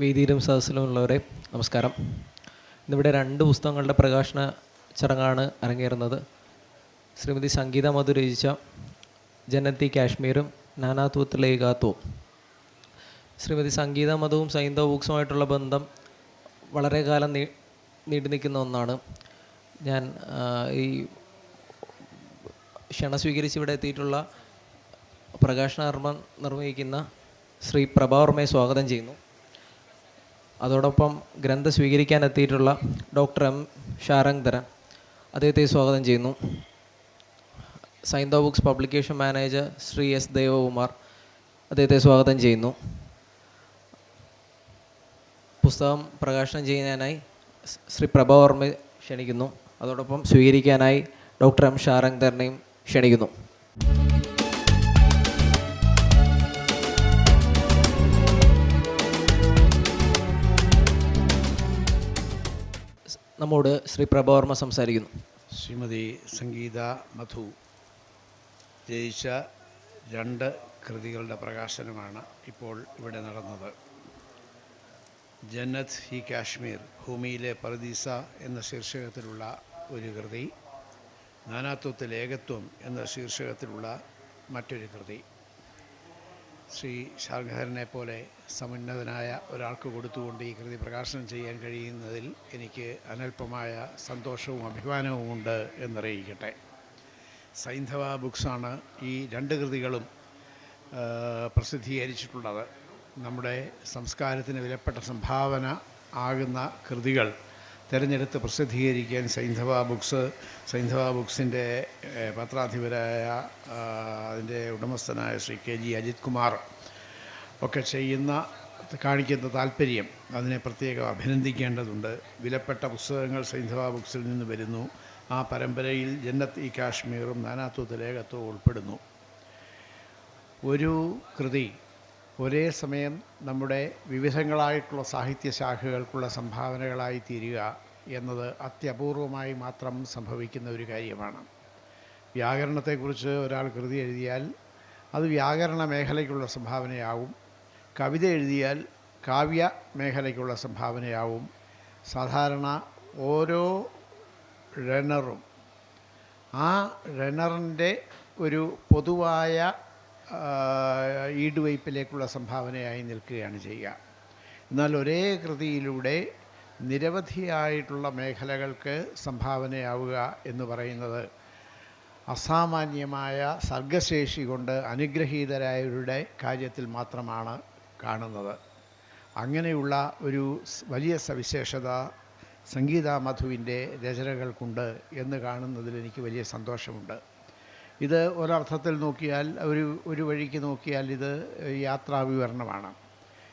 വേദിയിലും സദസ്സിലുമുള്ളവരെ നമസ്കാരം. ഇന്നിവിടെ രണ്ട് പുസ്തകങ്ങളുടെ പ്രകാശന ചടങ്ങാണ് അരങ്ങേറുന്നത്. ശ്രീമതി സംഗീത മധു രചിച്ച ജനത്തി കാശ്മീരും നാനാത്വത്തിലേകാത്വവും ശ്രീമതി സംഗീത മധുവും സൈന്ധവ ബുക്സുമായിട്ടുള്ള ബന്ധം വളരെ കാലം നീ നീണ്ടു നിൽക്കുന്ന ഒന്നാണ്. ഞാൻ ഈ ക്ഷണ സ്വീകരിച്ച് ഇവിടെ എത്തിയിട്ടുള്ള പ്രകാശനകർമ്മം നിർവഹിക്കുന്ന ശ്രീ പ്രഭാവർമ്മയെ സ്വാഗതം ചെയ്യുന്നു. അതോടൊപ്പം ഗ്രന്ഥം സ്വീകരിക്കാൻ എത്തിയിട്ടുള്ള ഡോക്ടർ എം ഷാരംഗ്ധരൻ അദ്ദേഹത്തെ സ്വാഗതം ചെയ്യുന്നു. സൈന്തോ books publication manager Shri S Devakumar അദ്ദേഹത്തെ സ്വാഗതം ചെയ്യുന്നു. പുസ്തകം പ്രകാശനം ചെയ്യുന്നതിനായി ശ്രീ പ്രഭാവർമ്മ ക്ഷണിക്കുന്നു. അതോടൊപ്പം സ്വീകരിക്കാനായി ഡോക്ടർ എം ഷാരംഗ്ധരനെയും ക്ഷണിക്കുന്നു. നമ്മോട് ശ്രീ പ്രഭവർമ്മ സംസാരിക്കുന്നു. ശ്രീമതി സംഗീത മധു രചിച്ച രണ്ട് കൃതികളുടെ പ്രകാശനമാണ് ഇപ്പോൾ ഇവിടെ നടന്നത്. ജന്നത് ഹി കാശ്മീർ ഭൂമിയിലെ പർദീസ എന്ന ശീർഷകത്തിലുള്ള ഒരു കൃതി നാനാത്വത്തിൽ ഏകത്വം എന്ന ശീർഷകത്തിലുള്ള മറ്റൊരു കൃതി. ശ്രീ ഷാർഖാരനെ പോലെ സമുന്നതനായ ഒരാൾക്ക് കൊടുത്തുകൊണ്ട് ഈ കൃതി പ്രകാശനം ചെയ്യാൻ കഴിയുന്നതിൽ എനിക്ക് അനൽപമായ സന്തോഷവും അഭിമാനവും അഭിമാനവുമുണ്ട് എന്നറിയിക്കട്ടെ. സൈന്ധവ ബുക്സാണ് ഈ രണ്ട് കൃതികളും പ്രസിദ്ധീകരിച്ചിട്ടുള്ളത്. നമ്മുടെ സംസ്കാരത്തിന് വിലപ്പെട്ട സംഭാവന ആകുന്ന കൃതികൾ തിരഞ്ഞെടുത്ത് പ്രസിദ്ധീകരിക്കാൻ സൈന്ധവ ബുക്സ് സൈന്ധവ ബുക്സിന്റെ പത്രാധിപരായ അതിന്റെ ഉടമസ്ഥനായ ശ്രീ കെ ജി അജിത് കുമാർ ഒക്കെ ചെയ്യുന്ന കാണിക്കുന്ന താല്പര്യം അതിനെ പ്രത്യേകം അഭിനന്ദിക്കേണ്ടതുണ്ട്. വിലപ്പെട്ട പുസ്തകങ്ങൾ സൈന്ധവ ബുക്സിൽ നിന്ന് വരുന്നു. ആ പരമ്പരയിൽ ജന്നത്ത് ഈ കാശ്മീറും നാനാത്വത്തിലേകത്വവും ഉൾപ്പെടുന്നു. ഒരു കൃതി ഒരേ സമയം നമ്മുടെ വിവിധങ്ങളായിട്ടുള്ള സാഹിത്യശാഖകൾക്കുള്ള സംഭാവനകളായി തീരുക എന്നത് അത്യപൂർവമായി മാത്രം സംഭവിക്കുന്ന ഒരു കാര്യമാണ്. വ്യാകരണത്തെക്കുറിച്ച് ഒരാൾ കൃതി എഴുതിയാൽ അത് വ്യാകരണ മേഖലയ്ക്കുള്ള സംഭാവനയാവും. കവിത എഴുതിയാൽ കാവ്യ മേഖലയ്ക്കുള്ള സംഭാവനയാവും. സാധാരണ ഓരോ റണ്ണറും ആ റണ്ണറിന്റെ ഒരു പൊതുവായ ഈടുവയ്പിലേക്കുള്ള സംഭാവനയായി നിൽക്കുകയാണ് ചെയ്യുക. എന്നാൽ ഒരേ കൃതിയിലൂടെ നിരവധിയായിട്ടുള്ള മേഖലകൾക്ക് സംഭാവനയാവുക എന്ന് പറയുന്നത് അസാമാന്യമായ സർഗശേഷി കൊണ്ട് അനുഗ്രഹീതരായവരുടെ കാര്യത്തിൽ മാത്രമാണ് കാണുന്നത്. അങ്ങനെയുള്ള ഒരു വലിയ സവിശേഷത സംഗീത മധുവിന്റെ രചനകൾക്കുണ്ട് എന്ന് കാണുന്നതിൽ എനിക്ക് വലിയ സന്തോഷമുണ്ട്. ഇത് ഒരർത്ഥത്തിൽ നോക്കിയാൽ ഒരു ഒരു വഴിക്ക് നോക്കിയാൽ ഇത് യാത്രാവിവരണമാണ്.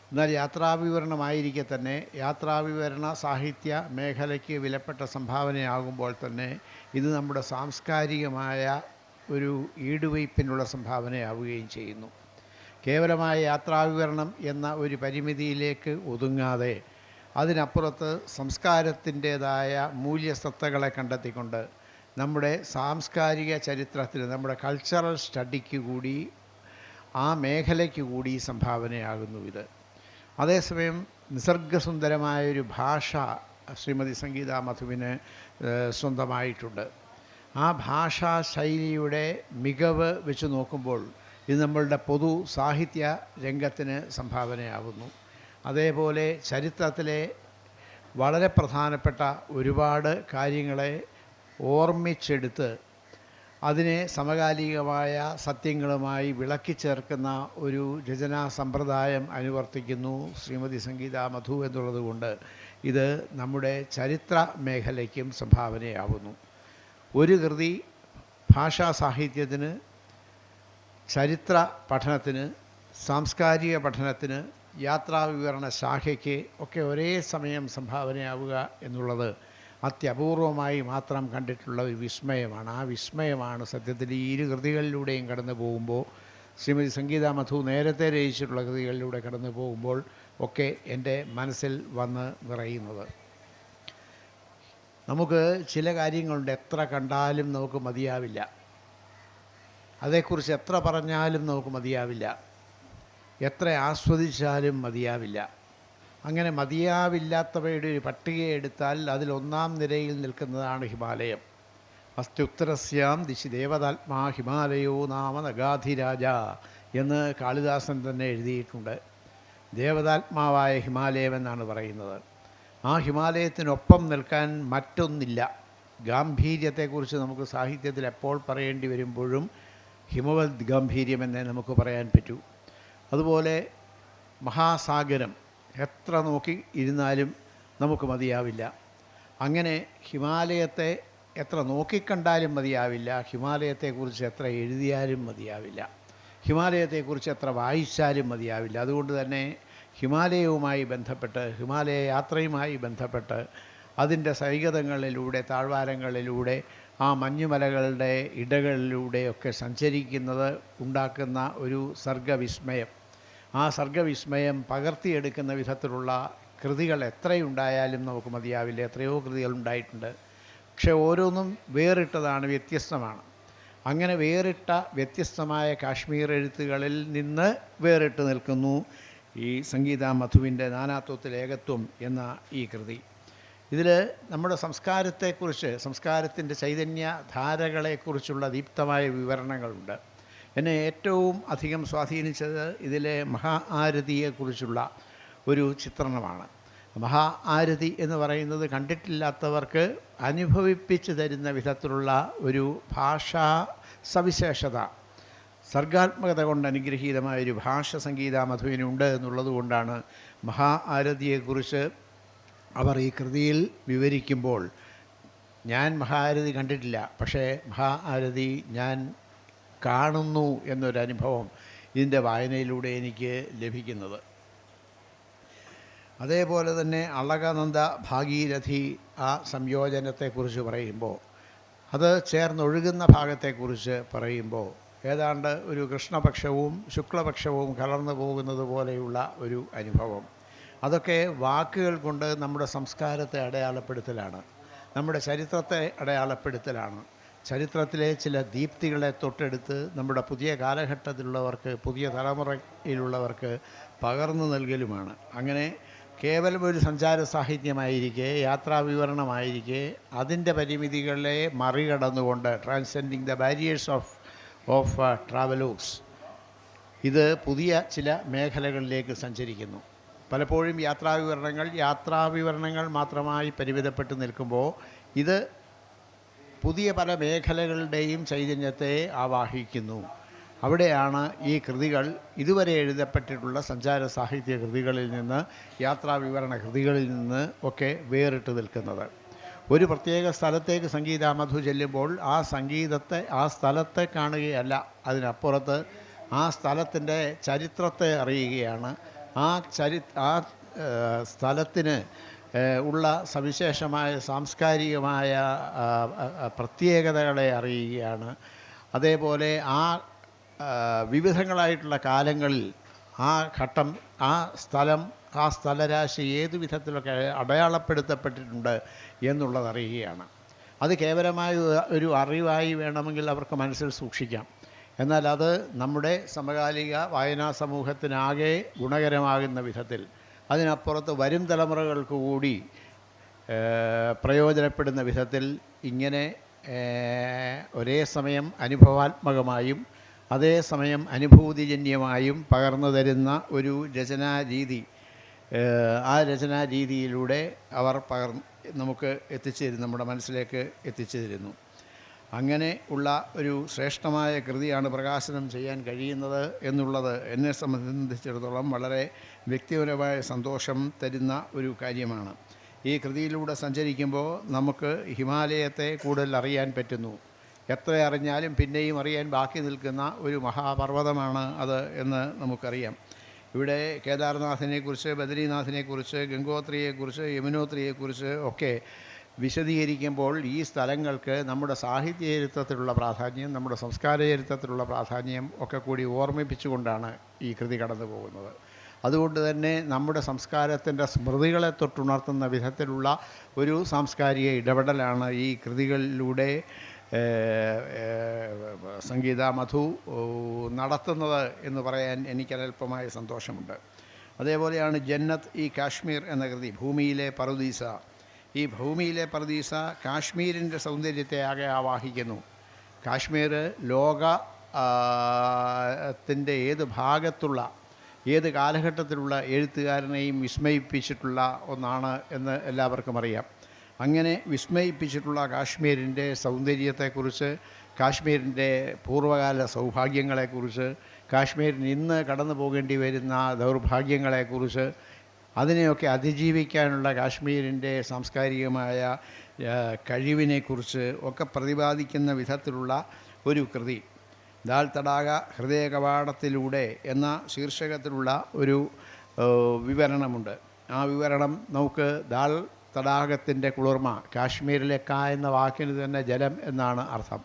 എന്നാൽ യാത്രാവിവരണമായിരിക്കെ തന്നെ യാത്രാവിവരണ സാഹിത്യ മേഖലയ്ക്ക് വിലപ്പെട്ട സംഭാവനയാകുമ്പോൾ തന്നെ ഇത് നമ്മുടെ സാംസ്കാരികമായ ഒരു ഈടുവയ്പ്പിനുള്ള സംഭാവനയാവുകയും ചെയ്യുന്നു. കേവലമായ യാത്രാവിവരണം എന്ന ഒരു പരിമിതിയിലേക്ക് ഒതുങ്ങാതെ അതിനപ്പുറത്ത് സംസ്കാരത്തിന്റേതായ മൂല്യസത്തകളെ കണ്ടെത്തിക്കൊണ്ട് നമ്മുടെ സാംസ്കാരിക ചരിത്രത്തിൽ നമ്മുടെ കൾച്ചറൽ സ്റ്റഡിക്ക് കൂടി ആ മേഖലയ്ക്ക് കൂടി സംഭാവനയാകുന്നു ഇത്. അതേസമയം നിസർഗസുന്ദരമായൊരു ഭാഷ ശ്രീമതി സംഗീത മധുവിന് സ്വന്തമായിട്ടുണ്ട്. ആ ഭാഷാ ശൈലിയുടെ മികവ് വെച്ച് നോക്കുമ്പോൾ ഇത് നമ്മളുടെ പൊതു സാഹിത്യ രംഗത്തിന് സംഭാവനയാകുന്നു അതേപോലെ ചരിത്രത്തിലെ വളരെ പ്രധാനപ്പെട്ട ഒരുപാട് കാര്യങ്ങളെ ഓർമ്മിച്ചെടുത്ത് അതിനെ സമകാലികമായ സത്യങ്ങളുമായി വിളക്കി ചേർക്കുന്ന ഒരു രചനാ സമ്പ്രദായം അനുവർത്തിക്കുന്നു ശ്രീമതി സംഗീത മധു എന്നുള്ളത് കൊണ്ട്. ഇത് നമ്മുടെ ചരിത്ര മേഖലയ്ക്കും സംഭാവനയാവുന്നു. ഒരു കൃതി ഭാഷാ സാഹിത്യത്തിന് ചരിത്ര പഠനത്തിന് സാംസ്കാരിക പഠനത്തിന് യാത്രാവിവരണ ശാഖയ്ക്ക് ഒക്കെ ഒരേ സമയം സംഭാവനയാവുക എന്നുള്ളത് അത്യപൂർവമായി മാത്രം കണ്ടിട്ടുള്ള ഒരു വിസ്മയമാണ്. ആ വിസ്മയമാണ് സത്യത്തിൽ ഈ ഇരു കൃതികളിലൂടെയും കടന്നു പോകുമ്പോൾ ശ്രീമതി സംഗീത മധു നേരത്തെ രചിച്ചിട്ടുള്ള കൃതികളിലൂടെ കടന്നു പോകുമ്പോൾ ഒക്കെ എന്റെ മനസ്സിൽ വന്ന് നിറയുന്നത്. നമുക്ക് ചില കാര്യങ്ങളുണ്ട്. എത്ര കണ്ടാലും നമുക്ക് മതിയാവില്ല. അതേക്കുറിച്ച് എത്ര പറഞ്ഞാലും നമുക്ക് മതിയാവില്ല. എത്ര ആസ്വദിച്ചാലും മതിയാവില്ല. അങ്ങനെ മതിയാവില്ലാത്തവയുടെ ഒരു പട്ടിക എടുത്താൽ അതിൽ ഒന്നാം നിരയിൽ നിൽക്കുന്നതാണ് ഹിമാലയം. അസ്ത്യുത്തരസ്യാം ദിശി ദേവതാത്മാ ഹിമാലയോ നാമ നഗാധിരാജ എന്ന് കാളിദാസൻ തന്നെ എഴുതിയിട്ടുണ്ട്. ദേവതാത്മാവായ ഹിമാലയം എന്നാണ് പറയുന്നത്. ആ ഹിമാലയത്തിനൊപ്പം നിൽക്കാൻ മറ്റൊന്നില്ല. ഗാംഭീര്യത്തെക്കുറിച്ച് നമുക്ക് സാഹിത്യത്തിൽ എപ്പോൾ പറയേണ്ടി വരുമ്പോഴും ഹിമവത് ഗാംഭീര്യം എന്നേ നമുക്ക് പറയാൻ പറ്റൂ. അതുപോലെ മഹാസാഗരം എത്ര നോക്കി ഇരുന്നാലും നമുക്ക് മതിയാവില്ല. അങ്ങനെ ഹിമാലയത്തെ എത്ര നോക്കിക്കണ്ടാലും മതിയാവില്ല. ഹിമാലയത്തെക്കുറിച്ച് എത്ര എഴുതിയാലും മതിയാവില്ല. ഹിമാലയത്തെക്കുറിച്ച് എത്ര വായിച്ചാലും മതിയാവില്ല. അതുകൊണ്ട് തന്നെ ഹിമാലയവുമായി ബന്ധപ്പെട്ട് ഹിമാലയ യാത്രയുമായി ബന്ധപ്പെട്ട് അതിന്റെ സൈകതങ്ങളിലൂടെ താഴ്വാരങ്ങളിലൂടെ ആ മഞ്ഞുമലകളുടെ ഇടകളിലൂടെയൊക്കെ സഞ്ചരിക്കുന്നത് ഉണ്ടാക്കുന്ന ഒരു സർഗവിസ്മയം ആ സർഗവിസ്മയം പകർത്തിയെടുക്കുന്ന വിധത്തിലുള്ള കൃതികൾ എത്രയുണ്ടായാലും നമുക്ക് മതിയാവില്ല. എത്രയോ കൃതികൾ ഉണ്ടായിട്ടുണ്ട്. പക്ഷേ ഓരോന്നും വേറിട്ടതാണ് വ്യത്യസ്തമാണ്. അങ്ങനെ വേറിട്ട വ്യത്യസ്തമായ കാശ്മീർ എഴുത്തുകളിൽ നിന്ന് വേറിട്ട് നിൽക്കുന്നു ഈ സംഗീത മധുവിന്റെ നാനാത്വത്തിൽ ഏകത്വം എന്ന ഈ കൃതി. ഇതിൽ നമ്മുടെ സംസ്കാരത്തെക്കുറിച്ച് സംസ്കാരത്തിന്റെ ചൈതന്യ ധാരകളെക്കുറിച്ചുള്ള ദീപ്തമായ വിവരണങ്ങളുണ്ട്. എന്നെ ഏറ്റവും അധികം സ്വാധീനിച്ചത് ഇതിലെ മഹാ ആരതിയെക്കുറിച്ചുള്ള ഒരു ചിത്രണമാണ്. മഹാ ആരതി എന്ന് പറയുന്നത് കണ്ടിട്ടില്ലാത്തവർക്ക് അനുഭവിപ്പിച്ചു തരുന്ന വിധത്തിലുള്ള ഒരു ഭാഷാ സവിശേഷത സർഗാത്മകത കൊണ്ട് അനുഗ്രഹീതമായ ഒരു ഭാഷ സംഗീത മധുവിനുണ്ട് എന്നുള്ളത് കൊണ്ടാണ് മഹാ ആരതിയെക്കുറിച്ച് അവർ ഈ കൃതിയിൽ വിവരിക്കുമ്പോൾ ഞാൻ മഹാരതി കണ്ടിട്ടില്ല പക്ഷേ മഹാ ആരതി ഞാൻ കാണുന്നു എന്നൊരനുഭവം ഇതിന്റെ വായനയിലൂടെ എനിക്ക് ലഭിക്കുന്നത്. അതേപോലെ തന്നെ അളകനന്ദ ഭാഗീരഥി ആ സംയോജനത്തെക്കുറിച്ച് പറയുമ്പോൾ അത് ചേർന്നൊഴുകുന്ന ഭാഗത്തെക്കുറിച്ച് പറയുമ്പോൾ ഏതാണ്ട് ഒരു കൃഷ്ണപക്ഷവും ശുക്ലപക്ഷവും കലർന്നു പോകുന്നത് പോലെയുള്ള ഒരു അനുഭവം. അതൊക്കെ വാക്കുകൾ കൊണ്ട് നമ്മുടെ സംസ്കാരത്തെ അടയാളപ്പെടുത്തലാണ് നമ്മുടെ ചരിത്രത്തെ അടയാളപ്പെടുത്തലാണ്. ചരിത്രത്തിലെ ചില ദീപ്തികളെ തൊട്ടെടുത്ത് നമ്മുടെ പുതിയ കാലഘട്ടത്തിലുള്ളവർക്ക് പുതിയ തലമുറയിലുള്ളവർക്ക് പകർന്നു നൽകലുമാണ്. അങ്ങനെ കേവലം ഒരു സഞ്ചാര സാഹിത്യമായിരിക്കെ യാത്രാ വിവരണമായിരിക്കെ അതിന്റെ പരിമിതികളെ മറികടന്നുകൊണ്ട് transcending the barriers of of travelogues ഇത് പുതിയ ചില മേഖലകളിലേക്ക് സഞ്ചരിക്കുന്നു. പലപ്പോഴും യാത്രാവിവരണങ്ങൾ യാത്രാവിവരണങ്ങൾ മാത്രമായി പരിമിതപ്പെട്ട് നിൽക്കുമ്പോൾ ഇത് പുതിയ പല മേഖലകളുടെയും ചൈതന്യത്തെ ആവാഹിക്കുന്നു. അവിടെയാണ് ഈ കൃതികൾ ഇതുവരെ എഴുതപ്പെട്ടിട്ടുള്ള സഞ്ചാര സാഹിത്യ കൃതികളിൽ നിന്ന് യാത്രാവിവരണ കൃതികളിൽ നിന്ന് ഒക്കെ വേറിട്ട് നിൽക്കുന്നത്. ഒരു പ്രത്യേക സ്ഥലത്തേക്ക് സംഗീതാമധു ചെല്ലുമ്പോൾ ആ സംഗീതത്തെ ആ സ്ഥലത്തെ കാണുകയല്ല അതിനപ്പുറത്ത് ആ സ്ഥലത്തിന്റെ ചരിത്രത്തെ അറിയുകയാണ്. ആ ചരി ആ സ്ഥലത്തിന് ഉള്ള സവിശേഷമായ സാംസ്കാരികമായ പ്രത്യേകതകളെ അറിയുകയാണ്. അതേപോലെ ആ, വിവിധങ്ങളായിട്ടുള്ള കാലങ്ങളിൽ ആ ഘട്ടം ആ സ്ഥലം ആ സ്ഥലരാശി ഏത് വിധത്തിലൊക്കെ അടയാളപ്പെടുത്തപ്പെട്ടിട്ടുണ്ട് എന്നുള്ളതറിയുകയാണ് അത് കേവലമായ ഒരു അറിവായി വേണമെങ്കിൽ അവർക്ക് മനസ്സിൽ സൂക്ഷിക്കാം. എന്നാൽ അത് നമ്മുടെ സമകാലിക വായനാ സമൂഹത്തിനാകെ ഗുണകരമാകുന്ന വിധത്തിൽ അതിനപ്പുറത്ത് വരും തലമുറകൾക്ക് കൂടി പ്രയോജനപ്പെടുന്ന വിധത്തിൽ ഇങ്ങനെ ഒരേ സമയം അനുഭവാത്മകമായും അതേസമയം അനുഭൂതിജന്യമായും പകർന്നു തരുന്ന ഒരു രചനാരീതി രീതി ആ രചനാരീതിയിലൂടെ അവർ പകർ നമുക്ക് എത്തിച്ചു തരുന്നു നമ്മുടെ മനസ്സിലേക്ക് എത്തിച്ചു തരുന്നു അങ്ങനെ ഉള്ള ഒരു ശ്രേഷ്ഠമായ കൃതിയാണ് പ്രകാശനം ചെയ്യാൻ കഴിയുന്നത് എന്നുള്ളത് എന്നെ സംബന്ധിച്ചിടത്തോളം വളരെ വ്യക്തിപരമായ സന്തോഷം തരുന്ന ഒരു കാര്യമാണ്. ഈ കൃതിയിലൂടെ സഞ്ചരിക്കുമ്പോൾ നമുക്ക് ഹിമാലയത്തെ കൂടുതൽ അറിയാൻ പറ്റുന്നു. എത്ര അറിഞ്ഞാലും പിന്നെയും അറിയാൻ ബാക്കി നിൽക്കുന്ന ഒരു മഹാപർവതമാണ് അത് എന്ന് നമുക്കറിയാം. ഇവിടെ കേദാർനാഥിനെക്കുറിച്ച് ബദ്രീനാഥിനെക്കുറിച്ച് ഗംഗോത്രിയെക്കുറിച്ച് യമുനോത്രിയെക്കുറിച്ച് ഒക്കെ വിശദീകരിക്കുമ്പോൾ ഈ സ്ഥലങ്ങൾക്ക് നമ്മുടെ സാഹിത്യ ചരിത്രത്തിലുള്ള പ്രാധാന്യം നമ്മുടെ സംസ്കാര ചരിത്രത്തിലുള്ള പ്രാധാന്യം ഒക്കെ കൂടി ഓർമ്മിപ്പിച്ചുകൊണ്ടാണ് ഈ കൃതി കടന്നു പോകുന്നത്. അതുകൊണ്ട് തന്നെ നമ്മുടെ സംസ്കാരത്തിന്റെ സ്മൃതികളെ തൊട്ടുണർത്തുന്ന വിധത്തിലുള്ള ഒരു സാംസ്കാരിക ഇടപെടലാണ് ഈ കൃതികളിലൂടെ സംഗീത മധു നടത്തുന്നത് എന്ന് പറയാൻ എനിക്കൽപ്പമായ സന്തോഷമുണ്ട്. അതേപോലെയാണ് ജന്നത്ത് ഈ കാശ്മീർ എന്ന കൃതി ഭൂമിയിലെ പറുദീസ. ഈ ഭൂമിയിലെ പ്രതീസ കാശ്മീരിന്റെ സൗന്ദര്യത്തെ ആകെ ആവാഹിക്കുന്നു. കാശ്മീർ ലോക ത്തിന്റെ ഏത് ഭാഗത്തുള്ള ഏത് കാലഘട്ടത്തിലുള്ള എഴുത്തുകാരനെയും വിസ്മയിപ്പിച്ചിട്ടുള്ള ഒന്നാണ് എന്ന് എല്ലാവർക്കും അറിയാം. അങ്ങനെ വിസ്മയിപ്പിച്ചിട്ടുള്ള കാശ്മീരിന്റെ സൗന്ദര്യത്തെക്കുറിച്ച് കാശ്മീരിന്റെ പൂർവകാല സൗഭാഗ്യങ്ങളെക്കുറിച്ച് കാശ്മീരിന് ഇന്ന് കടന്നു പോകേണ്ടി വരുന്ന ദൗർഭാഗ്യങ്ങളെക്കുറിച്ച് അതിനെയൊക്കെ അതിജീവിക്കാനുള്ള കാശ്മീരിന്റെ സാംസ്കാരികമായ കഴിവിനെക്കുറിച്ച് ഒക്കെ പ്രതിപാദിക്കുന്ന വിധത്തിലുള്ള ഒരു കൃതി ദാൽ തടാക ഹൃദയ കവാടത്തിലൂടെ എന്ന ശീർഷകത്തിലുള്ള ഒരു വിവരണമുണ്ട്. ആ വിവരണം നമുക്ക് ദാൽ തടാകത്തിന്റെ കുളിർമ കാശ്മീരിലെ ക എന്ന വാക്കിന് തന്നെ ജലം എന്നാണ് അർത്ഥം.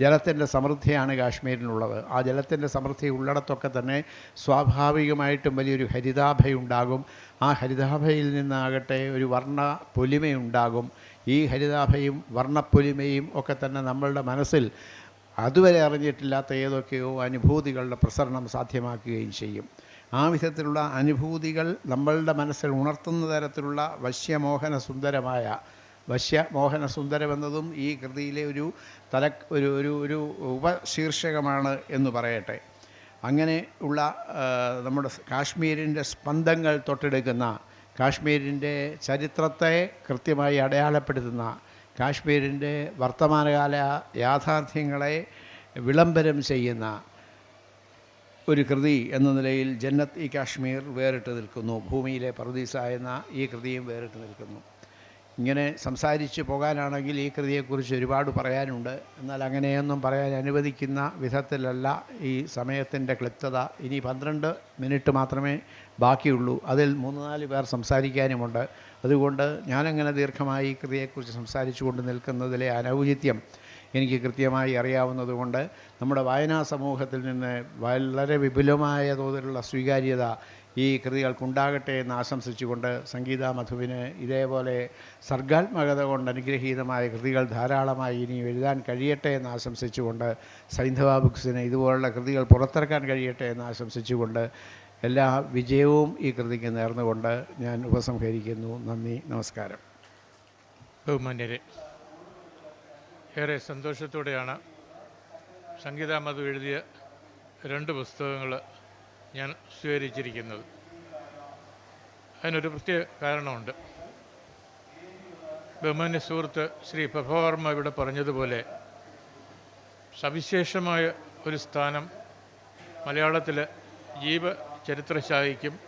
ജലത്തിന്റെ സമൃദ്ധിയാണ് കാശ്മീരിനുള്ളത് ആ ജലത്തിന്റെ സമൃദ്ധി ഉള്ളിടത്തൊക്കെ തന്നെ സ്വാഭാവികമായിട്ടും വലിയൊരു ഹരിതാഭയുണ്ടാകും. ആ ഹരിതാഭയിൽ നിന്നാകട്ടെ ഒരു വർണ പൊലിമയുണ്ടാകും. ഈ ഹരിതാഭയും വർണപ്പൊലിമയും ഒക്കെ തന്നെ നമ്മളുടെ മനസ്സിൽ അതുവരെ അറിഞ്ഞിട്ടില്ലാത്ത ഏതൊക്കെയോ അനുഭൂതികളുടെ പ്രസരണം സാധ്യമാക്കുകയും ചെയ്യും. ആ വിധത്തിലുള്ള അനുഭൂതികൾ നമ്മളുടെ മനസ്സിൽ ഉണർത്തുന്ന തരത്തിലുള്ള വശ്യമോഹന സുന്ദരമായ വശ്യമോഹന സുന്ദരമെന്നതും ഈ കൃതിയിലെ ഒരു തല ഒരു ഒരു ഒരു ഉപശീർഷകമാണ് എന്ന് പറയട്ടെ. അങ്ങനെ ഉള്ള നമ്മുടെ കാശ്മീരിന്റെ സ്പന്ദങ്ങൾ തൊട്ടെടുക്കുന്ന കാശ്മീരിന്റെ ചരിത്രത്തെ കൃത്യമായി അടയാളപ്പെടുത്തുന്ന കാശ്മീരിന്റെ വർത്തമാനകാല യാഥാർത്ഥ്യങ്ങളെ വിളംബരം ചെയ്യുന്ന ഒരു കൃതി എന്ന നിലയിൽ ജന്നത്ത് ഈ കാശ്മീർ വേറിട്ട് നിൽക്കുന്നു. ഭൂമിയിലെ പർദീസ എന്ന ഈ കൃതിയും വേറിട്ട് നിൽക്കുന്നു. ഇങ്ങനെ സംസാരിച്ച് പോകാനാണെങ്കിൽ ഈ കൃതിയെക്കുറിച്ച് ഒരുപാട് പറയാനുണ്ട്. എന്നാൽ അങ്ങനെയൊന്നും പറയാൻ അനുവദിക്കുന്ന വിധത്തിലല്ല ഈ സമയത്തിന്റെ ക്ലിപ്തത. ഇനി പന്ത്രണ്ട് മിനിറ്റ് മാത്രമേ ബാക്കിയുള്ളൂ. അതിൽ മൂന്ന് നാല് പേർ സംസാരിക്കാനുമുണ്ട്. അതുകൊണ്ട് ഞാനങ്ങനെ ദീർഘമായി ഈ കൃതിയെക്കുറിച്ച് സംസാരിച്ചു കൊണ്ട് നിൽക്കുന്നതിലെ അനൗചിത്യം എനിക്ക് കൃത്യമായി അറിയാവുന്നതുകൊണ്ട് നമ്മുടെ വായനാ സമൂഹത്തിൽ നിന്ന് വളരെ വിപുലമായ തോതിലുള്ള സ്വീകാര്യത ഈ കൃതികൾക്കുണ്ടാകട്ടെ എന്ന് ആശംസിച്ചുകൊണ്ട് സംഗീത മധുവിന് ഇതേപോലെ സർഗാത്മകത കൊണ്ട് അനുഗ്രഹീതമായ കൃതികൾ ധാരാളമായി ഇനി എഴുതാൻ കഴിയട്ടെ എന്ന് ആശംസിച്ചുകൊണ്ട് സൈന്ധവ ബുക്സിന് ഇതുപോലുള്ള കൃതികൾ പുറത്തിറക്കാൻ കഴിയട്ടെ എന്ന് ആശംസിച്ചുകൊണ്ട് എല്ലാ വിജയവും ഈ കൃതിക്ക് നേർന്നുകൊണ്ട് ഞാൻ ഉപസംഹരിക്കുന്നു. നന്ദി നമസ്കാരം. ബഹുമാന്യരെ ഏറെ സന്തോഷത്തോടെയാണ് സംഗീത മധു എഴുതിയ രണ്ട് പുസ്തകങ്ങൾ ഞാൻ സ്വീകരിച്ചിരിക്കുന്നത്. അതിനൊരു പ്രത്യേക കാരണമുണ്ട്. ബഹുമാന്യ സുഹൃത്ത് ശ്രീ പ്രഭവർമ്മ ഇവിടെ പറഞ്ഞതുപോലെ സവിശേഷമായ ഒരു സ്ഥാനം മലയാളത്തിൽ ജീവ ചരിത്രശാഖയ്ക്കും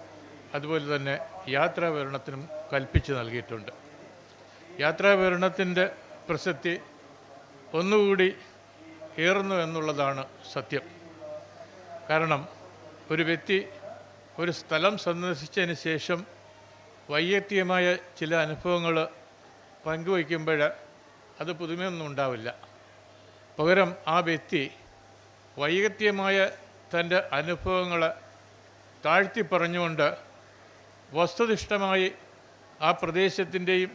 അതുപോലെ തന്നെ യാത്രാവിവരണത്തിനും കൽപ്പിച്ച് നൽകിയിട്ടുണ്ട്. യാത്രാവിവരണത്തിന്റെ പ്രസക്തി ഒന്നുകൂടി ഏറുന്നു എന്നുള്ളതാണ് സത്യം. കാരണം ഒരു വ്യക്തി ഒരു സ്ഥലം സന്ദർശിച്ചതിന് ശേഷം വൈയക്തികമായ ചില അനുഭവങ്ങൾ പങ്കുവയ്ക്കുമ്പോൾ അത് പുതുമയൊന്നും ഉണ്ടാവില്ല. പകരം ആ വ്യക്തി വൈയക്തികമായ തന്റെ അനുഭവങ്ങൾ താഴ്ത്തി പറഞ്ഞുകൊണ്ട് വസ്തുനിഷ്ഠമായി ആ പ്രദേശത്തിന്റെയും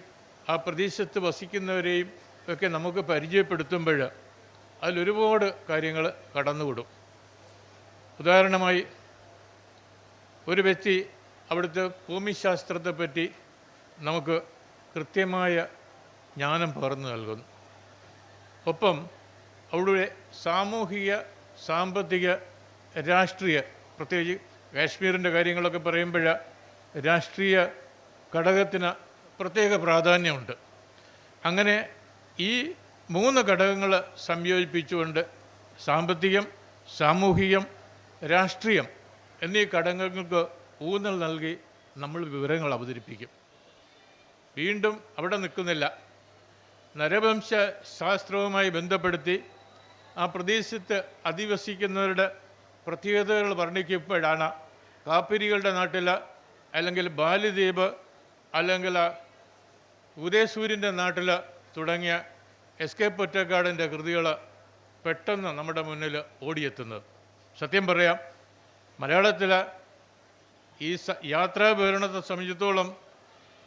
ആ പ്രദേശത്ത് വസിക്കുന്നവരെയും ഒക്കെ നമുക്ക് പരിചയപ്പെടുത്തുമ്പോൾ അതിലൊരുപാട് കാര്യങ്ങൾ കടന്നുവിടും. ഉദാഹരണമായി ഒരു വ്യക്തി അവിടുത്തെ ഭൂമിശാസ്ത്രത്തെപ്പറ്റി നമുക്ക് കൃത്യമായ ജ്ഞാനം പകർന്നു നൽകുന്നു. ഒപ്പം അവിടെ സാമൂഹിക സാമ്പത്തിക രാഷ്ട്രീയ പ്രത്യേകിച്ച് കാശ്മീരിന്റെ കാര്യങ്ങളൊക്കെ പറയുമ്പോൾ രാഷ്ട്രീയ ഘടകത്തിന് പ്രത്യേക പ്രാധാന്യമുണ്ട്. അങ്ങനെ ഈ മൂന്ന് ഘടകങ്ങൾ സംയോജിപ്പിച്ചുകൊണ്ട് സാമ്പത്തികം സാമൂഹികം രാഷ്ട്രീയം എന്നീ ഘടകങ്ങൾക്ക് ഊന്നൽ നൽകി നമ്മൾ വിവരങ്ങൾ അവതരിപ്പിക്കും. വീണ്ടും അവിടെ നിൽക്കുന്നില്ല. നരവംശ ശാസ്ത്രവുമായി ബന്ധപ്പെടുത്തി ആ പ്രദേശത്ത് അധിവസിക്കുന്നവരുടെ പ്രത്യേകതകൾ വർണിക്കപ്പോഴാണ് കാപ്പിരികളുടെ നാട്ടിൽ അല്ലെങ്കിൽ ബാലിദ്വീപ് അല്ലെങ്കിൽ ഉദയസൂര്യന്റെ നാട്ടിൽ തുടങ്ങിയ എസ് കെ പൊറ്റക്കാടിന്റെ കൃതികൾ പെട്ടെന്ന് നമ്മുടെ മുന്നിൽ ഓടിയെത്തുന്നത്. സത്യം പറയാം മലയാളത്തിൽ ഈ സ യാത്രാവിവരണത്തെ സംബന്ധിച്ചിടത്തോളം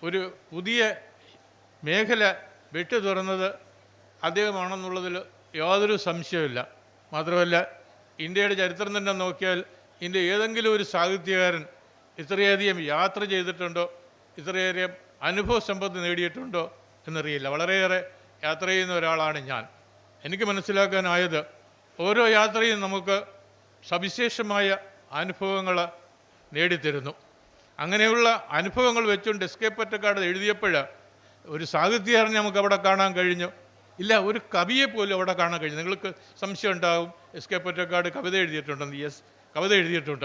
ഒരു പുതിയ മേഖല വെട്ടി തുറന്നത് അദ്ദേഹമാണെന്നുള്ളതിൽ യാതൊരു സംശയമില്ല മാത്രമല്ല ഇന്ത്യയുടെ ചരിത്രം തന്നെ നോക്കിയാൽ ഇന്ത്യ ഏതെങ്കിലും ഒരു സാഹിത്യകാരൻ ഇത്രയധികം യാത്ര ചെയ്തിട്ടുണ്ടോ ഇത്രയേറെ അനുഭവ സമ്പത്ത് നേടിയിട്ടുണ്ടോ എന്നറിയില്ല. വളരെയേറെ യാത്ര ചെയ്യുന്ന ഒരാളാണ് ഞാൻ. എനിക്ക് മനസ്സിലാക്കാനായത് ഓരോ യാത്രയും നമുക്ക് സവിശേഷമായ അനുഭവങ്ങൾ നേടിത്തരുന്നു. അങ്ങനെയുള്ള അനുഭവങ്ങൾ വെച്ചുകൊണ്ട് എസ്കേപ്പ് ഒറ്റക്കാട് എഴുതിയപ്പോൾ ഒരു സാഹിത്യകാരനെ നമുക്ക് അവിടെ കാണാൻ കഴിഞ്ഞു. ഇല്ല ഒരു കവിയെ പോലും അവിടെ കാണാൻ കഴിഞ്ഞു. നിങ്ങൾക്ക് സംശയം ഉണ്ടാകും എസ്കേപ്പ് ഒറ്റക്കാട് കവിത എഴുതിയിട്ടുണ്ടെന്ന്. യെസ് കവിത എഴുതിയിട്ടുണ്ട്.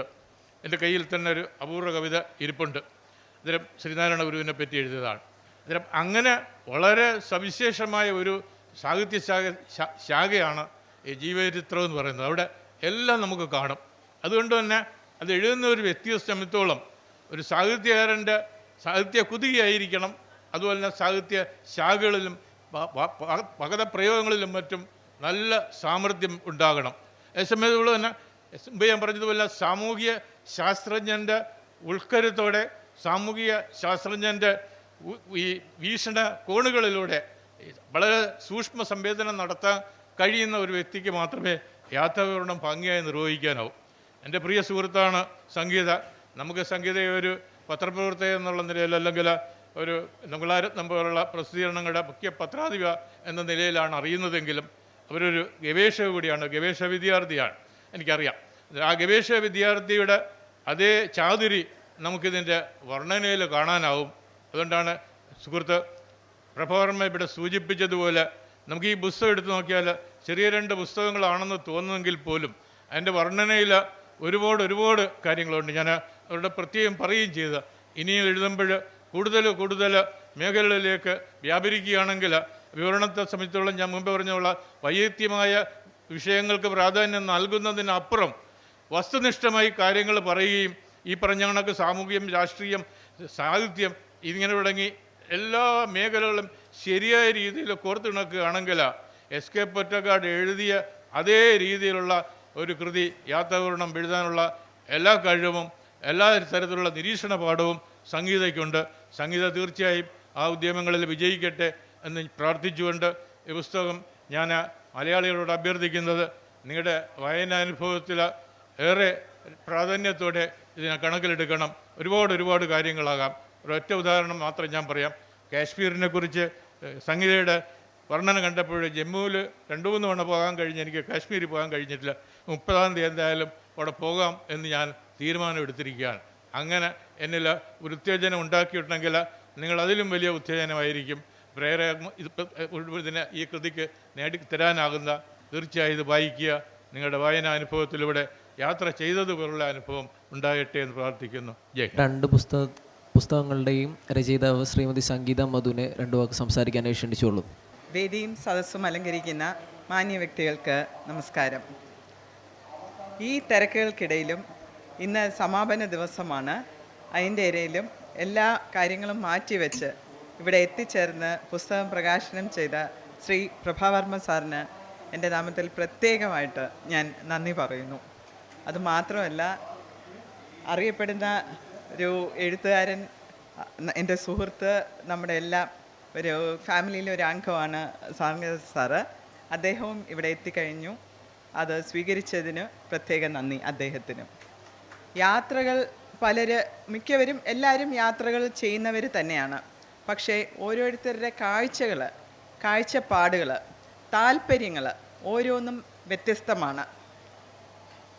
എന്റെ കയ്യിൽ തന്നെ ഒരു അപൂർവ കവിത ഇരിപ്പുണ്ട്. അന്നേരം ശ്രീനാരായണ ഗുരുവിനെ പറ്റി എഴുതിയതാണ്. അന്നേരം അങ്ങനെ വളരെ സവിശേഷമായ ഒരു സാഹിത്യ ശാഖ ശാഖയാണ് ഈ ജീവചരിത്രം എന്ന് പറയുന്നത്. അവിടെ എല്ലാം നമുക്ക് കാണും. അതുകൊണ്ട് തന്നെ അത് എഴുതുന്ന ഒരു വ്യക്തിയെ സംബന്ധിച്ചോളം ഒരു സാഹിത്യകാരന്റെ സാഹിത്യ കുതികയായിരിക്കണം. അതുപോലെ തന്നെ സാഹിത്യ ശാഖകളിലും പകതപ്രയോഗങ്ങളിലും മറ്റും നല്ല സാമർഥ്യം ഉണ്ടാകണം. അതേസമയത്തുള്ള തന്നെ എസ് എം ഞാൻ പറഞ്ഞതുപോലെ സാമൂഹിക ശാസ്ത്രജ്ഞന്റെ ഉൾക്കരുത്തോടെ സാമൂഹിക ശാസ്ത്രജ്ഞന്റെ ഈ വീക്ഷണ കോണുകളിലൂടെ വളരെ സൂക്ഷ്മ സംവേദനം നടത്താൻ കഴിയുന്ന ഒരു വ്യക്തിക്ക് മാത്രമേ യാത്രാവിവരണം ഭംഗിയായി നിർവഹിക്കാനാവൂ. എന്റെ പ്രിയ സുഹൃത്താണ് സംഗീത. നമുക്ക് സംഗീതയെ ഒരു പത്രപ്രവർത്തക എന്നുള്ള നിലയിൽ അല്ലെങ്കിൽ ഒരു നങ്കുളാരത്നം പോലുള്ള പ്രസിദ്ധീകരണങ്ങളുടെ മുഖ്യ പത്രാധിപ എന്ന നിലയിലാണ് അറിയുന്നതെങ്കിലും അവരൊരു ഗവേഷക കൂടിയാണ് ഗവേഷക വിദ്യാർത്ഥിയാണ് എനിക്കറിയാം. ആ ഗവേഷക വിദ്യാർത്ഥിയുടെ അതേ ചാതുരി നമുക്കിതിന്റെ വർണനയിൽ കാണാനാവും. അതുകൊണ്ടാണ് സുഹൃത്ത് പ്രഭാവർമ്മ ഇവിടെ സൂചിപ്പിച്ചതുപോലെ നമുക്ക് ഈ പുസ്തകം എടുത്തു നോക്കിയാൽ ചെറിയ രണ്ട് പുസ്തകങ്ങളാണെന്ന് തോന്നുമെങ്കിൽ പോലും അതിന്റെ വർണനയിൽ ഒരുപാട് ഒരുപാട് കാര്യങ്ങളുണ്ട്. ഞാൻ അവരുടെ പ്രത്യേകം പറയുകയും ചെയ്ത്. ഇനിയും എഴുതുമ്പോൾ കൂടുതൽ കൂടുതൽ മേഖലകളിലേക്ക് വ്യാപരിക്കുകയാണെങ്കിൽ വിവരണത്തെ സംബന്ധിച്ചോളം ഞാൻ മുമ്പ് പറഞ്ഞുള്ള വൈയക്തികമായ വിഷയങ്ങൾക്ക് പ്രാധാന്യം നൽകുന്നതിനപ്പുറം വസ്തുനിഷ്ഠമായി കാര്യങ്ങൾ പറയുകയും ഈ പറഞ്ഞ കണക്ക് സാമൂഹ്യം രാഷ്ട്രീയം സാഹിത്യം ഇങ്ങനെ തുടങ്ങി എല്ലാ മേഖലകളും ശരിയായ രീതിയിൽ കോർത്തിണക്കുകയാണെങ്കിൽ എസ് കെ പൊറ്റക്കാട് എഴുതിയ അതേ രീതിയിലുള്ള ഒരു കൃതി യാത്രാപൂർണം എഴുതാനുള്ള എല്ലാ കഴിവും എല്ലാ തരത്തിലുള്ള നിരീക്ഷണ പാഠവും സംഗീതയ്ക്കുണ്ട്. സംഗീത തീർച്ചയായും ആ ഉദ്യമങ്ങളിൽ വിജയിക്കട്ടെ എന്ന് പ്രാർത്ഥിച്ചുകൊണ്ട് ഈ പുസ്തകം ഞാൻ മലയാളികളോട് അഭ്യർത്ഥിക്കുന്നത്. നിങ്ങളുടെ വായനാനുഭവത്തിൽ ഏറെ പ്രാധാന്യത്തോടെ ഇതിനെ കണക്കിലെടുക്കണം. ഒരുപാട് ഒരുപാട് കാര്യങ്ങളാകാം. ഒരൊറ്റ ഉദാഹരണം മാത്രം ഞാൻ പറയാം. കാശ്മീരിനെ കുറിച്ച് സംഗീതയുടെ വർണന കണ്ടപ്പോൾ ജമ്മുവിൽ രണ്ടു മൂന്ന് തവണ പോകാൻ കഴിഞ്ഞ് എനിക്ക് കാശ്മീരിൽ പോകാൻ കഴിഞ്ഞിട്ടില്ല. മുപ്പതാം തീയതി എന്തായാലും അവിടെ പോകാം എന്ന് ഞാൻ തീരുമാനമെടുത്തിരിക്കുകയാണ് അങ്ങനെ എന്നിൽ ഒരു ഉത്തേജനം ഉണ്ടാക്കിയിട്ടുണ്ടെങ്കിൽ നിങ്ങൾ അതിലും വലിയ ഉത്തേജനമായിരിക്കും. പ്രേരക ഇത് ഇതിന് ഈ കൃതിക്ക് നേടിത്തരാനാകുന്ന തീർച്ചയായും ഇത് വായിക്കുക. നിങ്ങളുടെ വായനാ അനുഭവത്തിലൂടെ യാത്ര ചെയ്തതുപോലുള്ള അനുഭവം ഉണ്ടാകട്ടെ എന്ന് പ്രാർത്ഥിക്കുന്നു. രണ്ട് പുസ്തക പുസ്തകങ്ങളുടെയും രചയിതാവ് ശ്രീമതി സംഗീത മധുവിനെ രണ്ടു വാക്ക് സംസാരിക്കാനായി ക്ഷണിച്ചോളൂ വേദിയും സദസ്സും അലങ്കരിക്കുന്ന മാന്യ വ്യക്തികൾക്ക് നമസ്കാരം. ഈ തിരക്കുകൾക്കിടയിലും ഇന്ന് സമാപന ദിവസമാണ്. അതിന്റെ ഇടയിലും എല്ലാ കാര്യങ്ങളും മാറ്റിവെച്ച് ഇവിടെ എത്തിച്ചേർന്ന് പുസ്തകം പ്രകാശനം ചെയ്ത ശ്രീ പ്രഭാവർമ്മ സാറിന് എന്റെ നാമത്തിൽ പ്രത്യേകമായിട്ട് ഞാൻ നന്ദി പറയുന്നു. അതുമാത്രമല്ല അറിയപ്പെടുന്ന ഒരു എഴുത്തുകാരൻ എന്റെ സുഹൃത്ത് നമ്മുടെ എല്ലാം ഒരു ഫാമിലിയിലെ ഒരു അംഗമാണ് സാറിന് സാറ്. അദ്ദേഹവും ഇവിടെ എത്തിക്കഴിഞ്ഞു. അത് സ്വീകരിച്ചതിന് പ്രത്യേക നന്ദി അദ്ദേഹത്തിന്. യാത്രകൾ പലര് മിക്കവരും എല്ലാവരും യാത്രകൾ ചെയ്യുന്നവർ തന്നെയാണ്. പക്ഷേ ഓരോരുത്തരുടെ കാഴ്ചകൾ കാഴ്ചപ്പാടുകൾ താല്പര്യങ്ങൾ ഓരോന്നും വ്യത്യസ്തമാണ്.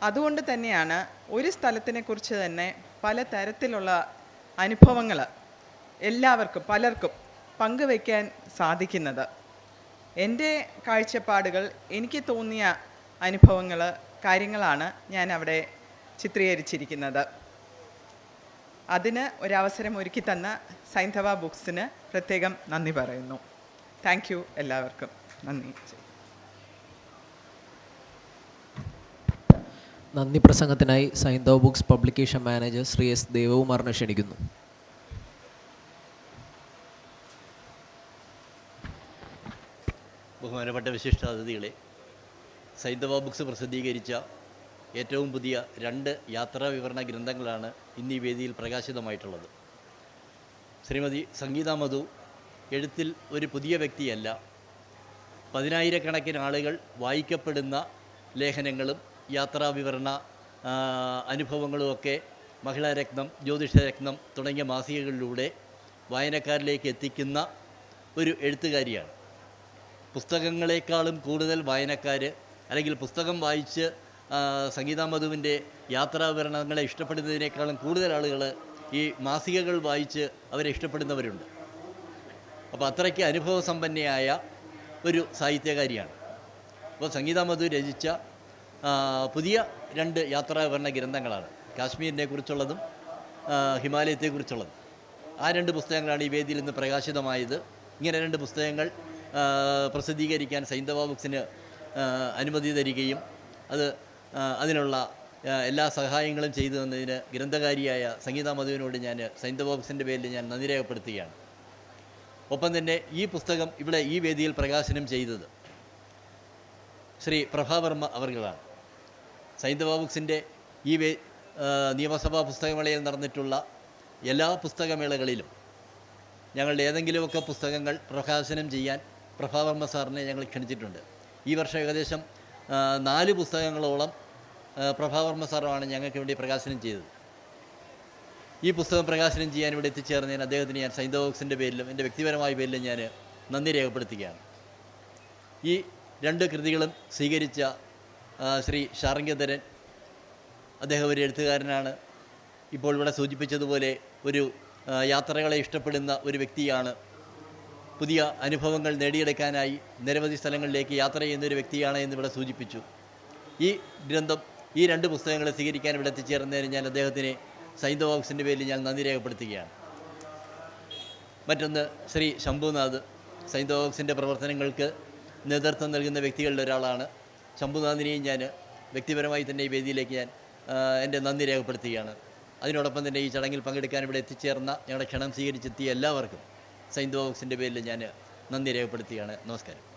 അതുകൊണ്ട് തന്നെയാണ് ഒരു സ്ഥലത്തിനെക്കുറിച്ച് തന്നെ പല തരത്തിലുള്ള അനുഭവങ്ങൾ എല്ലാവർക്കും പലർക്കും പങ്കുവയ്ക്കാൻ സാധിക്കുന്നത്. എന്റെ കാഴ്ചപ്പാടുകൾ എനിക്ക് തോന്നിയ അനുഭവങ്ങൾ കാര്യങ്ങളാണ് ഞാൻ അവിടെ ചിത്രീകരിച്ചിരിക്കുന്നത്. അതിന് ഒരവസരം ഒരുക്കി തന്ന സൈന്ധവ ബുക്സിന് പ്രത്യേകം നന്ദി പറയുന്നു. താങ്ക് യു എല്ലാവർക്കും. നന്ദി. നന്ദി പ്രസംഗത്തിനായി Saindhava books publication manager Shri S ദേവകുമാറിനെ ക്ഷണിക്കുന്നു. ബഹുമാനപ്പെട്ട വിശിഷ്ടാതിഥികളെ സൈന്ധവ ബുക്സ് പ്രസിദ്ധീകരിച്ച ഏറ്റവും പുതിയ രണ്ട് യാത്രാ വിവരണ ഗ്രന്ഥങ്ങളാണ് ഇന്ന് ഈ വേദിയിൽ പ്രകാശിതമായിട്ടുള്ളത്. ശ്രീമതി സംഗീത മധു എഴുത്തിൽ ഒരു പുതിയ വ്യക്തിയല്ല. പതിനായിരക്കണക്കിന് ആളുകൾ വായിക്കപ്പെടുന്ന ലേഖനങ്ങളും യാത്രാ വിവരണ അനുഭവങ്ങളുമൊക്കെ മഹിളാരത്നം ജ്യോതിഷരത്നം തുടങ്ങിയ മാസികകളിലൂടെ വായനക്കാരിലേക്ക് എത്തിക്കുന്ന ഒരു എഴുത്തുകാരിയാണ്. പുസ്തകങ്ങളെക്കാളും കൂടുതൽ വായനക്കാർ അല്ലെങ്കിൽ പുസ്തകം വായിച്ച് സംഗീതാ മധുവിന്റെ യാത്രാവിവരണങ്ങളെ ഇഷ്ടപ്പെടുന്നതിനേക്കാളും കൂടുതൽ ആളുകൾ ഈ മാസികകൾ വായിച്ച് അവരെ ഇഷ്ടപ്പെടുന്നവരുണ്ട്. അപ്പോൾ അത്രയ്ക്ക് അനുഭവസമ്പന്നയായ ഒരു സാഹിത്യകാരിയാണ്. അപ്പോൾ സംഗീതാ മധു രചിച്ച പുതിയ രണ്ട് യാത്രാവിവരണ ഗ്രന്ഥങ്ങളാണ്. കാശ്മീരിനെ കുറിച്ചുള്ളതും ഹിമാലയത്തെക്കുറിച്ചുള്ളതും ആ രണ്ട് പുസ്തകങ്ങളാണ് ഈ വേദിയിൽ നിന്ന് പ്രകാശിതമായത്. ഇങ്ങനെ രണ്ട് പുസ്തകങ്ങൾ പ്രസിദ്ധീകരിക്കാൻ സൈന്ധവ ബുക്സിന് അനുമതി തരികയും അത് അതിനുള്ള എല്ലാ സഹായങ്ങളും ചെയ്തു തന്നതിന് ഗ്രന്ഥകാരിയായ സംഗീത മധുവിനോട് ഞാൻ സൈന്ത ബോക്സിന്റെ പേരിൽ ഞാൻ നന്ദി രേഖപ്പെടുത്തുകയാണ്. ഒപ്പം തന്നെ ഈ പുസ്തകം ഇവിടെ ഈ വേദിയിൽ പ്രകാശനം ചെയ്തത് ശ്രീ പ്രഭാവർമ്മ അവർകളാണ്. സൈന്ത ബുക്സിന്റെ ഈ വേ നിയമസഭാ പുസ്തകമേളയിൽ നടന്നിട്ടുള്ള എല്ലാ പുസ്തകമേളകളിലും ഞങ്ങളുടെ ഏതെങ്കിലുമൊക്കെ പുസ്തകങ്ങൾ പ്രകാശനം ചെയ്യാൻ പ്രഭാവർമ്മ സാറിനെ ഞങ്ങൾ ക്ഷണിച്ചിട്ടുണ്ട്. ഈ വർഷം ഏകദേശം നാല് പുസ്തകങ്ങളോളം പ്രഭാവർമ്മ സാറാണ് ഞങ്ങൾക്ക് വേണ്ടി പ്രകാശനം ചെയ്തത്. ഈ പുസ്തകം പ്രകാശനം ചെയ്യാൻ ഇവിടെ എത്തിച്ചേർന്നതിന് അദ്ദേഹത്തിന് ഞാൻ സൈന്ധവ ബോക്സിന്റെ പേരിലും എന്റെ വ്യക്തിപരമായ പേരിലും ഞാൻ നന്ദി രേഖപ്പെടുത്തുകയാണ്. ഈ രണ്ട് കൃതികളും സ്വീകരിച്ച ശ്രീ ഷാർങ്കധരൻ അദ്ദേഹം ഒരു എഴുത്തുകാരനാണ്. ഇപ്പോൾ ഇവിടെ സൂചിപ്പിച്ചതുപോലെ ഒരു യാത്രകളെ ഇഷ്ടപ്പെടുന്ന ഒരു വ്യക്തിയാണ് പുതിയ അനുഭവങ്ങൾ നേടിയെടുക്കാനായി നിരവധി സ്ഥലങ്ങളിലേക്ക് യാത്ര ചെയ്യുന്ന ഒരു വ്യക്തിയാണ് എന്നിവിടെ സൂചിപ്പിച്ചു. ഈ ഗ്രന്ഥം ഈ രണ്ട് പുസ്തകങ്ങൾ സ്വീകരിക്കാൻ ഇവിടെ എത്തിച്ചേർന്നതിന് ഞാൻ അദ്ദേഹത്തിന് സൈന്ധവ ബോക്സിന്റെ പേരിൽ ഞാൻ നന്ദി രേഖപ്പെടുത്തുകയാണ്. മറ്റൊന്ന് ശ്രീ ശംഭുനാഥ്. സൈന്ധവ ബോക്സിന്റെ പ്രവർത്തനങ്ങൾക്ക് നേതൃത്വം നൽകുന്ന വ്യക്തികളിൽ ഒരാളാണ്. ശംഭുനാഥിനെയും ഞാൻ വ്യക്തിപരമായി തന്നെ ഈ വേദിയിലേക്ക് ഞാൻ എന്റെ നന്ദി രേഖപ്പെടുത്തുകയാണ്. അതിനോടൊപ്പം തന്നെ ഈ ചടങ്ങിൽ പങ്കെടുക്കാൻ ഇവിടെ എത്തിച്ചേർന്ന ഞങ്ങളുടെ ക്ഷണം സ്വീകരിച്ചെത്തിയ എല്ലാവർക്കും സൈന്ധവ ബോക്സിന്റെ പേരിൽ ഞാൻ നന്ദി രേഖപ്പെടുത്തുകയാണ്. നമസ്കാരം.